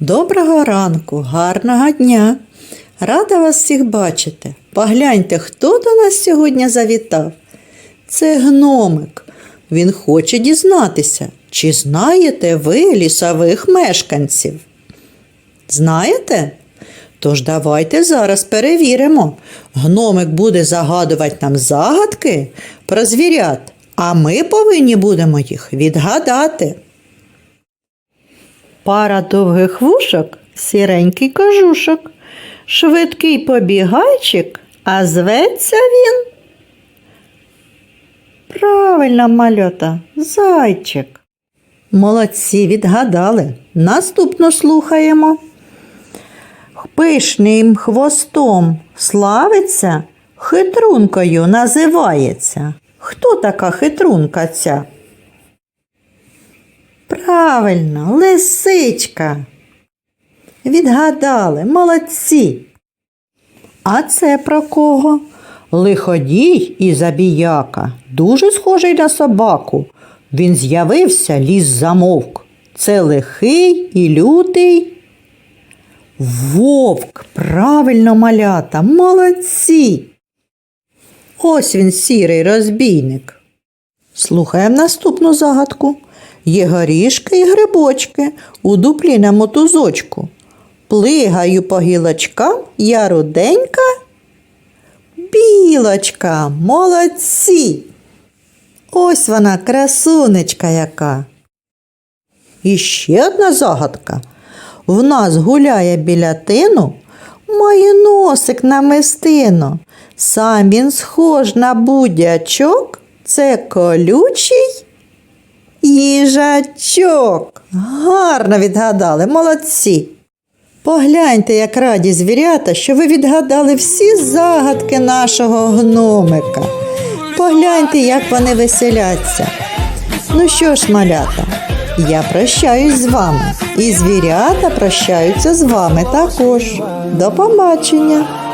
Доброго ранку, гарного дня. Рада вас всіх бачити. Погляньте, хто до нас сьогодні завітав. Це гномик. Він хоче дізнатися, чи знаєте ви лісових мешканців? Знаєте? Тож давайте зараз перевіримо. Гномик буде загадувати нам загадки про звірят, а ми повинні будемо їх відгадати. Пара довгих вушок, сіренький кожушок, швидкий побігайчик, а зветься він. Правильно, мальота, зайчик. Молодці, відгадали. Наступно слухаємо. Пишним хвостом славиться, хитрункою називається. Хто така хитрунка ця? Правильно, лисичка. Відгадали, молодці. А це про кого? Лиходій і забіяка, дуже схожий на собаку. Він з'явився, ліс замовк. Це лихий і лютий. Вовк, правильно малята, молодці. Ось він сірий розбійник. Слухаємо наступну загадку. Є горішки і грибочки у дуплі на мотузочку. Плигаю по гілочкам, я руденька. Білочка, молодці. Ось вона, красунечка яка. І ще одна загадка. В нас гуляє біля тину, має носик на мистину. Сам він схож на будячок, це колючий їжачок. Гарно відгадали, молодці. Погляньте, як раді звірята, що ви відгадали всі загадки нашого гномика. Погляньте, як вони веселяться. Ну що ж, малята, я прощаюсь з вами, і звірята прощаються з вами також. До побачення!